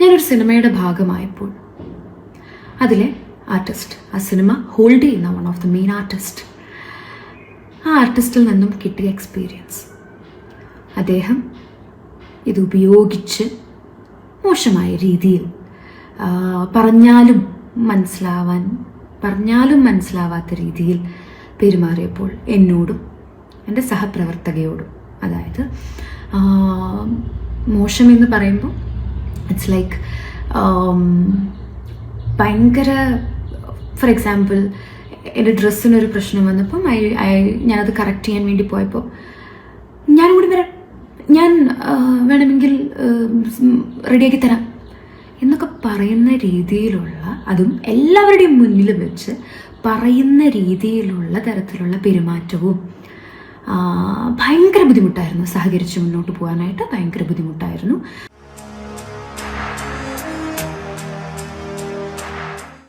ഞാനൊരു സിനിമയുടെ ഭാഗമായപ്പോൾ. അതിലെ ആർട്ടിസ്റ്റ് ആ സിനിമ ഹോൾഡ് ചെയ്യുന്ന one of the main artist ആ ആർട്ടിസ്റ്റിൽ നിന്നും കിട്ടിയ എക്സ്പീരിയൻസ് അദ്ദേഹം ഇത് ഉപയോഗിച്ച് മോശമായ രീതിയിൽ പറഞ്ഞാലും മനസ്സിലാവാൻ പറഞ്ഞാലും മനസ്സിലാവാത്ത രീതിയിൽ പെരുമാറിയപ്പോൾ എന്നോടും എന്റെ സഹപ്രവർത്തകയോടും അതായത് മോശമെന്ന് പറയുമ്പോൾ ഇറ്റ്സ് ലൈക്ക് ഭയങ്കര ഫോർ എക്സാമ്പിൾ എന്റെ ഡ്രസ്സിനൊരു പ്രശ്നം വന്നപ്പം ഐ ഐ ഞാനത് കറക്റ്റ് ചെയ്യാൻ വേണ്ടി പോയപ്പോൾ ഞാൻ കൂടി വരാം. ഞാൻ വേണമെങ്കിൽ റെഡിയാക്കി തരാം. എന്നൊക്കെ പറയുന്ന രീതിയിലുള്ള അതും എല്ലാവരുടെയും മുന്നിൽ വെച്ച് പറയുന്ന രീതിയിലുള്ള തരത്തിലുള്ള പെരുമാറ്റവും ഭയങ്കര ബുദ്ധിമുട്ടായിരുന്നു സഹകരിച്ച് മുന്നോട്ട് പോകാനായിട്ട്. ഭയങ്കര ബുദ്ധിമുട്ടായിരുന്നു.